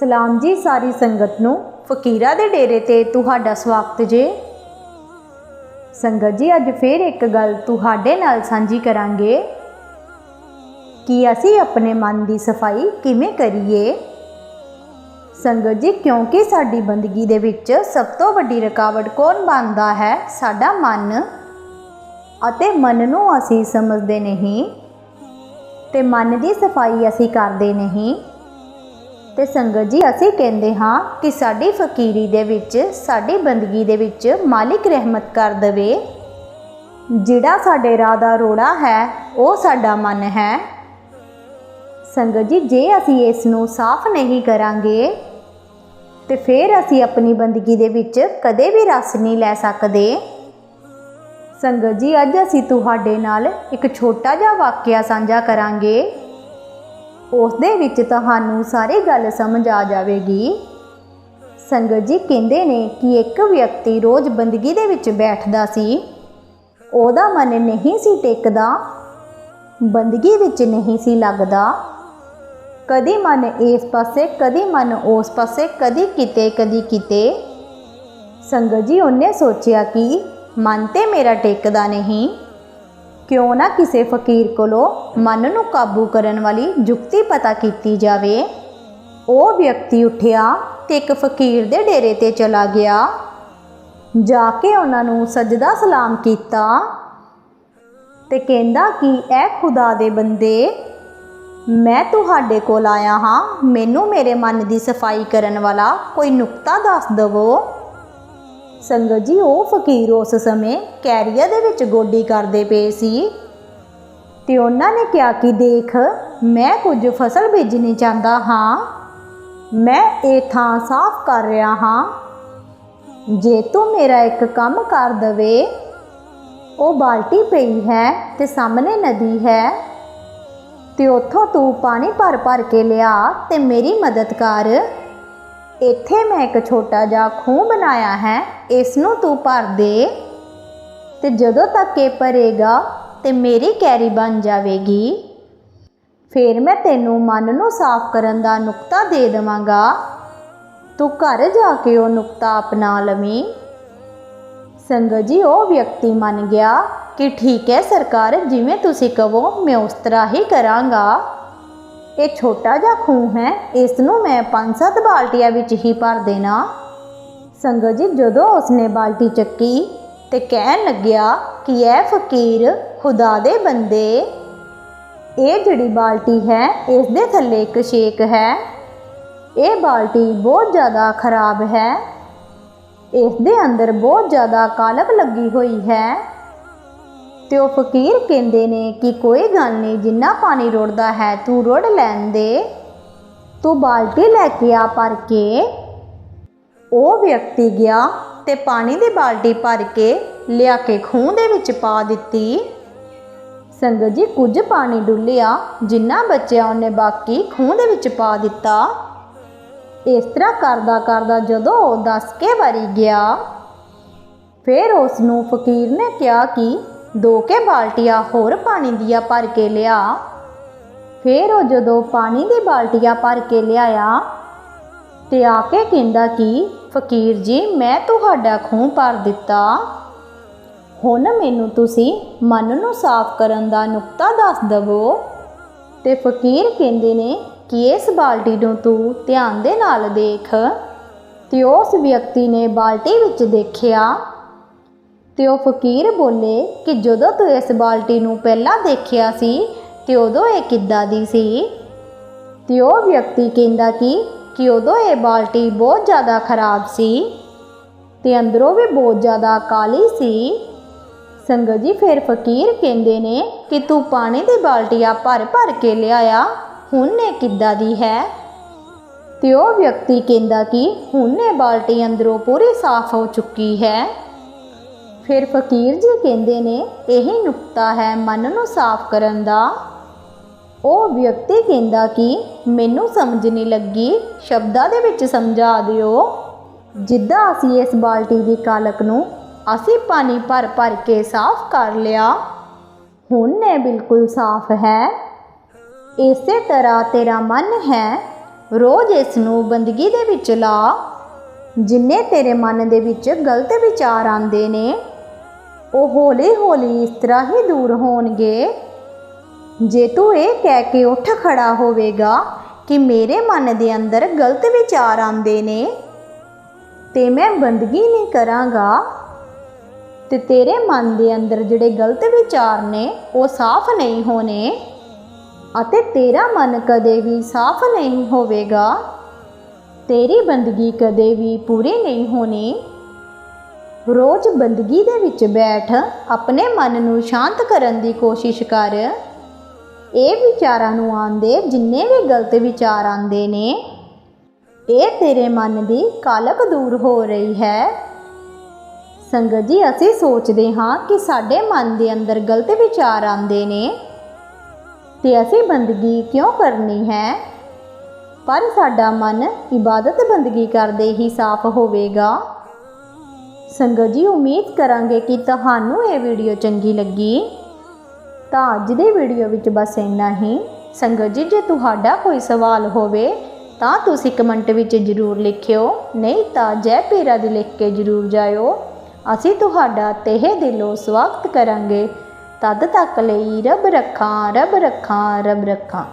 ਸਲਾਮ ਜੀ ਸਾਰੀ ਸੰਗਤ ਨੂੰ। ਫਕੀਰਾ ਦੇ ਡੇਰੇ ਤੇ ਤੁਹਾਡਾ ਸਵਾਗਤ ਜੇ। ਸੰਗਤ ਜੀ, ਅੱਜ ਫੇਰ ਇੱਕ ਗੱਲ ਤੁਹਾਡੇ ਨਾਲ ਸਾਂਝੀ ਕਰਾਂਗੇ। ਕਿ ਅਸੀਂ ਆਪਣੇ ਮਨ ਦੀ ਸਫ਼ਾਈ ਕਿਵੇਂ ਕਰੀਏ? ਸੰਗਤ ਜੀ, ਕਿਉਂਕਿ ਸਾਡੀ ਬੰਦਗੀ ਦੇ ਵਿੱਚ ਸਭ ਤੋਂ ਵੱਡੀ ਰੁਕਾਵਟ ਕੌਣ ਬਣਦਾ ਹੈ? ਸਾਡਾ ਮਨ। ਅਤੇ ਮਨ ਨੂੰ ਅਸੀਂ ਸਮਝਦੇ ਨਹੀਂ। ਤੇ ਮਨ ਦੀ ਸਫ਼ਾਈ ਅਸੀਂ ਕਰਦੇ ਨਹੀਂ। ਤੇ ਸੰਗਤ ਜੀ, ਅਸੀਂ ਕਹਿੰਦੇ ਹਾਂ ਕਿ ਸਾਡੀ ਫਕੀਰੀ ਦੇ ਵਿੱਚ, ਸਾਡੀ ਬੰਦਗੀ ਦੇ ਵਿੱਚ ਮਾਲਿਕ ਰਹਿਮਤ ਕਰ ਦੇਵੇ। ਜਿਹੜਾ ਸਾਡੇ ਰਾਹ ਦਾ ਰੋੜਾ ਹੈ, ਉਹ ਸਾਡਾ ਮਨ ਹੈ। ਸੰਗਤ ਜੀ, ਜੇ ਅਸੀਂ ਇਸ ਨੂੰ ਸਾਫ਼ ਨਹੀਂ ਕਰਾਂਗੇ, ਤੇ ਫਿਰ ਅਸੀਂ ਆਪਣੀ ਬੰਦਗੀ ਦੇ ਵਿੱਚ ਕਦੇ ਵੀ ਰਸ ਨਹੀਂ ਲੈ ਸਕਦੇ। ਸੰਗਤ ਜੀ, ਅੱਜ ਅਸੀਂ ਤੁਹਾਡੇ ਨਾਲ ਇੱਕ ਛੋਟਾ ਜਿਹਾ ਵਾਕਿਆ ਸਾਂਝਾ ਕਰਾਂਗੇ। ਉਸ ਦੇ ਵਿੱਚ ਤੁਹਾਨੂੰ ਸਾਰੀ ਗੱਲ ਸਮਝ ਆ ਜਾਵੇਗੀ। ਸੰਗਤ ਜੀ ਕਹਿੰਦੇ ਨੇ ਕਿ ਇੱਕ ਵਿਅਕਤੀ ਰੋਜ਼ ਬੰਦਗੀ ਦੇ ਵਿੱਚ ਬੈਠਦਾ ਸੀ। ਉਹਦਾ ਮਨ ਨਹੀਂ ਸੀ ਟਿਕਦਾ, ਬੰਦਗੀ ਵਿੱਚ ਨਹੀਂ ਸੀ ਲੱਗਦਾ। ਕਦੀ ਮਨ ਇਸ ਪਾਸੇ, ਕਦੀ ਮਨ ਉਸ ਪਾਸੇ, ਕਦੀ ਕਿਤੇ ਕਦੀ ਕਿਤੇ। ਸੰਗਤ ਜੀ ਉਹਨੇ ਸੋਚਿਆ ਕਿ ਮਨ ਤੇ ਮੇਰਾ ਟਿਕਦਾ ਨਹੀਂ। ਕਿਉਂ ਨਾ ਕਿਸੇ ਫਕੀਰ ਕੋਲੋਂ ਮਨ ਨੂੰ ਕਾਬੂ ਕਰਨ ਵਾਲੀ ਜੁਗਤੀ ਪਤਾ ਕੀਤੀ ਜਾਵੇ? ਉਹ ਵਿਅਕਤੀ ਉੱਠਿਆ ਤੇ ਇੱਕ ਫਕੀਰ ਦੇ ਡੇਰੇ ਤੇ ਚਲਾ ਗਿਆ। ਜਾ ਕੇ ਉਹਨਾਂ ਨੂੰ ਸਜਦਾ ਸਲਾਮ ਕੀਤਾ ਤੇ ਕਹਿੰਦਾ ਕਿ, ਐ ਖੁਦਾ ਦੇ ਬੰਦੇ, ਮੈਂ ਤੁਹਾਡੇ ਕੋਲ ਆਇਆ ਹਾਂ। ਮੈਨੂੰ ਮੇਰੇ ਮਨ ਦੀ ਸਫ਼ਾਈ ਕਰਨ ਵਾਲਾ ਕੋਈ ਨੁਕਤਾ ਦੱਸ ਦਵੋ। ਸੰਗਤ ਜੀ, ਉਹ ਫਕੀਰ ਉਸ ਸਮੇਂ ਕੈਰੀਆ ਦੇ ਵਿੱਚ ਗੋਡੀ ਕਰਦੇ ਪਏ ਸੀ ਤੇ ਉਹਨਾਂ ਨੇ ਕਿਹਾ ਕਿ ਦੇਖ, ਮੈਂ ਕੁਝ ਫਸਲ ਬੀਜਣੀ ਚਾਹੁੰਦਾ ਹਾਂ, ਮੈਂ ਇਹ ਥਾਂ ਸਾਫ਼ ਕਰ ਰਿਹਾ ਹਾਂ, ਜੇ ਤੂੰ ਮੇਰਾ ਇੱਕ ਕੰਮ ਕਰ ਦਵੇ, ਉਹ ਬਾਲਟੀ ਪਈ ਹੈ ਤੇ ਸਾਹਮਣੇ ਨਦੀ ਹੈ, ਤੇ ਉੱਥੋਂ ਤੂੰ ਪਾਣੀ ਭਰ ਭਰ ਕੇ ਲਿਆ ਤੇ ਮੇਰੀ ਮਦਦ ਕਰ। ਇੱਥੇ ਮੈਂ ਇੱਕ ਛੋਟਾ ਜਿਹਾ ਖੂਹ ਬਣਾਇਆ ਹੈ ਇਸ ਨੂੰ ਤੂੰ ਭਰ ਦੇ। ਤੇ ਜਦੋਂ ਤੱਕ ਇਹ ਭਰੇਗਾ, ਤੇ ਮੇਰੀ ਕੈਰੀ ਬਣ ਜਾਵੇਗੀ। ਫਿਰ ਮੈਂ ਤੈਨੂੰ ਮਨ ਨੂੰ ਸਾਫ਼ ਕਰਨ ਦਾ ਨੁਕਤਾ ਦੇ ਦੇਵਾਂਗਾ। ਤੂੰ ਘਰ ਜਾ ਕੇ ਉਹ ਨੁਕਤਾ ਅਪਣਾ ਲਵੀਂ। ਸੰਗਤ ਜੀ, ਉਹ ਵਿਅਕਤੀ ਮੰਨ ਗਿਆ ਕਿ ਠੀਕ ਹੈ, ਸਰਕਾਰ, ਜਿਵੇਂ ਤੁਸੀਂ ਕਹੋ, ਮੈਂ ਉਸ ਤਰ੍ਹਾਂ ਹੀ ਕਰਾਂਗਾ। ਇਹ ਛੋਟਾ ਜਿਹਾ ਖੂਹ ਹੈ, ਇਸ ਨੂੰ ਮੈਂ ਪੰਜ ਸੱਤ ਬਾਲਟੀਆਂ ਵਿੱਚ ਹੀ ਭਰ ਦੇਣਾ। ਸੰਗਤ ਜੀ ਜਦੋਂ ਉਸਨੇ ਬਾਲਟੀ ਚੱਕੀ ਤੇ ਕਹਿਣ ਲੱਗਿਆ ਕਿ ਇਹ ਫਕੀਰ ਖੁਦਾ ਦੇ ਬੰਦੇ। ਇਹ ਜਿਹੜੀ ਬਾਲਟੀ ਹੈ, ਇਸ ਦੇ ਥੱਲੇ ਇੱਕ ਸ਼ੇਕ ਹੈ। ਇਹ ਬਾਲਟੀ ਬਹੁਤ ਜ਼ਿਆਦਾ ਖਰਾਬ ਹੈ। ਇਸ ਦੇ ਅੰਦਰ ਬਹੁਤ ਜ਼ਿਆਦਾ ਕਾਲਬ ਲੱਗੀ ਹੋਈ ਹੈ। ਤੇ ਉਹ ਫਕੀਰ ਕਹਿੰਦੇ ਨੇ ਕਿ ਕੋਈ ਗੱਲ ਨਹੀਂ, ਜਿੰਨਾ ਪਾਣੀ ਰੁੜਦਾ ਹੈ, ਤੂੰ ਰੁੜ ਲੈਣ ਦੇ। ਤੂੰ ਬਾਲਟੀ ਲੈ ਕੇ ਆ ਭਰ ਕੇ। ਉਹ ਵਿਅਕਤੀ ਗਿਆ ਤੇ ਪਾਣੀ ਦੀ ਬਾਲਟੀ ਭਰ ਕੇ ਲਿਆ ਕੇ ਖੂਹ ਦੇ ਵਿੱਚ ਪਾ ਦਿੱਤੀ। ਸੰਗਤ ਜੀ, ਕੁਝ ਪਾਣੀ ਡੁੱਲਿਆ, ਜਿੰਨਾ ਬਚਿਆ ਉਹਨੇ ਬਾਕੀ ਖੂਹ ਦੇ ਵਿੱਚ ਪਾ ਦਿੱਤਾ। ਇਸ ਤਰ੍ਹਾਂ ਕਰਦਾ ਕਰਦਾ ਜਦੋਂ ਉਹ ਦੱਸ ਕੇ ਵਾਰੀ ਗਿਆ, ਫਿਰ ਉਸ ਨੂੰ ਫਕੀਰ ਨੇ ਕਿਹਾ ਕਿ ਦੋ ਕੇ ਬਾਲਟੀਆਂ ਹੋਰ ਪਾਣੀ ਦੀਆਂ ਭਰ ਕੇ ਲਿਆ। ਫਿਰ ਉਹ ਜਦੋਂ ਪਾਣੀ ਦੀ ਬਾਲਟੀਆਂ ਭਰ ਕੇ ਲਿਆਇਆ, ਤੇ ਆ ਕੇ ਕਹਿੰਦਾ ਕਿ, ਫਕੀਰ ਜੀ, ਮੈਂ ਤੁਹਾਡਾ ਖੂਹ ਭਰ ਦਿੱਤਾ। ਹੁਣ ਮੈਨੂੰ ਤੁਸੀਂ ਮਨ ਨੂੰ ਸਾਫ਼ ਕਰਨ ਦਾ ਨੁਕਤਾ ਦੱਸ ਦਵੋ। ਤੇ ਫਕੀਰ ਕਹਿੰਦੇ ਨੇ ਕਿ ਇਸ ਬਾਲਟੀ ਨੂੰ ਤੂੰ ਧਿਆਨ ਦੇ ਨਾਲ ਦੇਖ। ਤੇ ਉਸ ਵਿਅਕਤੀ ਨੇ ਬਾਲਟੀ ਵਿੱਚ ਦੇਖਿਆ ਤੇ ਉਹ ਫਕੀਰ ਬੋਲੇ ਕਿ ਜਦੋਂ ਤੂੰ ਇਸ ਬਾਲਟੀ ਨੂੰ ਪਹਿਲਾਂ ਦੇਖਿਆ ਸੀ, ਤੇ ਉਦੋਂ ਇਹ ਕਿੱਦਾਂ ਦੀ ਸੀ? ਤੇ ਉਹ ਵਿਅਕਤੀ ਕਹਿੰਦਾ ਕਿ ਕਿ ਉਦੋਂ ਇਹ ਬਾਲਟੀ ਬਹੁਤ ਜ਼ਿਆਦਾ ਖਰਾਬ ਸੀ ਤੇ ਅੰਦਰੋਂ ਵੀ ਬਹੁਤ ਜ਼ਿਆਦਾ ਕਾਲੀ ਸੀ। ਸੰਗਤ ਜੀ, ਫਿਰ ਫਕੀਰ ਕਹਿੰਦੇ ਨੇ ਕਿ ਤੂੰ ਪਾਣੀ ਦੀ ਬਾਲਟੀਆਂ ਭਰ ਭਰ ਕੇ ਲਿਆਇਆ, ਹੁਣ ਇਹ ਕਿੱਦਾਂ ਦੀ ਹੈ? ਤੇ ਉਹ ਵਿਅਕਤੀ ਕਹਿੰਦਾ ਕਿ, ਹੁਣ ਇਹ ਬਾਲਟੀ ਅੰਦਰੋਂ ਪੂਰੀ ਸਾਫ਼ ਹੋ ਚੁੱਕੀ ਹੈ। ਫਿਰ ਫਕੀਰ ਜੀ ਕਹਿੰਦੇ ਨੇ, ਇਹੀ ਨੁਕਤਾ ਹੈ ਮਨ ਨੂੰ ਸਾਫ਼ ਕਰਨ ਦਾ। ਉਹ ਵਿਅਕਤੀ ਕਹਿੰਦਾ ਕਿ ਮੈਨੂੰ ਸਮਝ ਨਹੀਂ ਲੱਗੀ, ਸ਼ਬਦਾਂ ਦੇ ਵਿੱਚ ਸਮਝਾ ਦਿਓ। ਜਿੱਦਾਂ ਅਸੀਂ ਇਸ ਬਾਲਟੀ ਦੀ ਕਾਲਕ ਨੂੰ ਅਸੀਂ ਪਾਣੀ ਭਰ ਭਰ ਕੇ ਸਾਫ਼ ਕਰ ਲਿਆ, ਹੁਣ ਇਹ ਬਿਲਕੁਲ ਸਾਫ਼ ਹੈ। ਇਸੇ ਤਰ੍ਹਾਂ ਤੇਰਾ ਮਨ ਹੈ, ਰੋਜ਼ ਇਸ ਨੂੰ ਬੰਦਗੀ ਦੇ ਵਿੱਚ ਲਾ। ਜਿੰਨੇ ਤੇਰੇ ਮਨ ਦੇ ਵਿੱਚ ਗਲਤ ਵਿਚਾਰ ਆਉਂਦੇ ਨੇ ਉਹ ਹੌਲੀ-ਹੌਲੀ ਇਸ ਤਰ੍ਹਾਂ ਹੀ ਦੂਰ ਹੋਣਗੇ। ਜੇ ਤੂੰ ਇਹ ਕਹਿ ਕੇ ਉੱਠ ਖੜਾ ਹੋਵੇਗਾ ਕਿ ਮੇਰੇ ਮਨ ਦੇ ਅੰਦਰ ਗਲਤ ਵਿਚਾਰ ਆਉਂਦੇ ਨੇ, ਤੇ ਮੈਂ ਬੰਦਗੀ ਨਹੀਂ ਕਰਾਂਗਾ, ਤੇ ਤੇਰੇ ਮਨ ਦੇ ਅੰਦਰ ਜਿਹੜੇ ਗਲਤ ਵਿਚਾਰ ਨੇ, ਉਹ ਸਾਫ਼ ਨਹੀਂ ਹੋਣੇ, ਅਤੇ ਤੇਰਾ ਮਨ ਕਦੇ ਵੀ ਸਾਫ਼ ਨਹੀਂ ਹੋਵੇਗਾ, ਤੇਰੀ ਬੰਦਗੀ ਕਦੇ ਵੀ ਪੂਰੀ ਨਹੀਂ ਹੋਣੀ। ਰੋਜ਼ ਬੰਦਗੀ ਦੇ ਵਿੱਚ ਬੈਠ ਆਪਣੇ ਮਨ ਨੂੰ ਸ਼ਾਂਤ ਕਰਨ ਦੀ ਕੋਸ਼ਿਸ਼ ਕਰ। ਇਹ ਵਿਚਾਰਾਂ ਨੂੰ ਆਂਦੇ ਜਿੰਨੇ ਵੀ ਗਲਤ ਵਿਚਾਰ ਆਂਦੇ ਨੇ, ਇਹ ਤੇਰੇ ਮਨ ਦੀ ਕਾਲਕ ਦੂਰ ਹੋ ਰਹੀ ਹੈ। ਸੰਗਤ ਜੀ, ਅਸੀਂ ਸੋਚਦੇ ਹਾਂ ਕਿ ਸਾਡੇ ਮਨ ਦੇ ਅੰਦਰ ਗਲਤ ਵਿਚਾਰ ਆਂਦੇ ਨੇ ਤੇ ਅਸੀਂ ਬੰਦਗੀ ਕਿਉਂ ਕਰਨੀ ਹੈ? ਪਰ ਸਾਡਾ ਮਨ ਇਬਾਦਤ ਬੰਦਗੀ ਕਰਦੇ ਹੀ ਸਾਫ਼ ਹੋਵੇਗਾ। ਸੰਗਤ ਜੀ, ਉਮੀਦ ਕਰਾਂਗੇ ਕਿ ਤੁਹਾਨੂੰ ਇਹ ਵੀਡੀਓ ਚੰਗੀ ਲੱਗੀ। ਤਾਂ ਅੱਜ ਦੇ ਵੀਡੀਓ ਵਿੱਚ ਬਸ ਇੰਨਾ ਹੀ। ਸੰਗਤ ਜੀ, ਜੇ ਤੁਹਾਡਾ ਕੋਈ ਸਵਾਲ ਹੋਵੇ, ਤਾਂ ਤੁਸੀਂ ਕਮੈਂਟ ਵਿੱਚ ਜ਼ਰੂਰ ਲਿਖਿਓ। ਨਹੀਂ ਤਾਂ ਜੈ ਪੀਰਾ ਦੀ ਲਿਖ ਕੇ ਜ਼ਰੂਰ ਜਾਇਓ। ਅਸੀਂ ਤੁਹਾਡਾ ਤਹਿ ਦਿਲੋਂ ਸਵਾਗਤ ਕਰਾਂਗੇ। ਤਦ ਤੱਕ ਲਈ ਰੱਬ ਰੱਖਾਂ ਰੱਬ ਰੱਖਾਂ ਰੱਬ ਰੱਖਾਂ।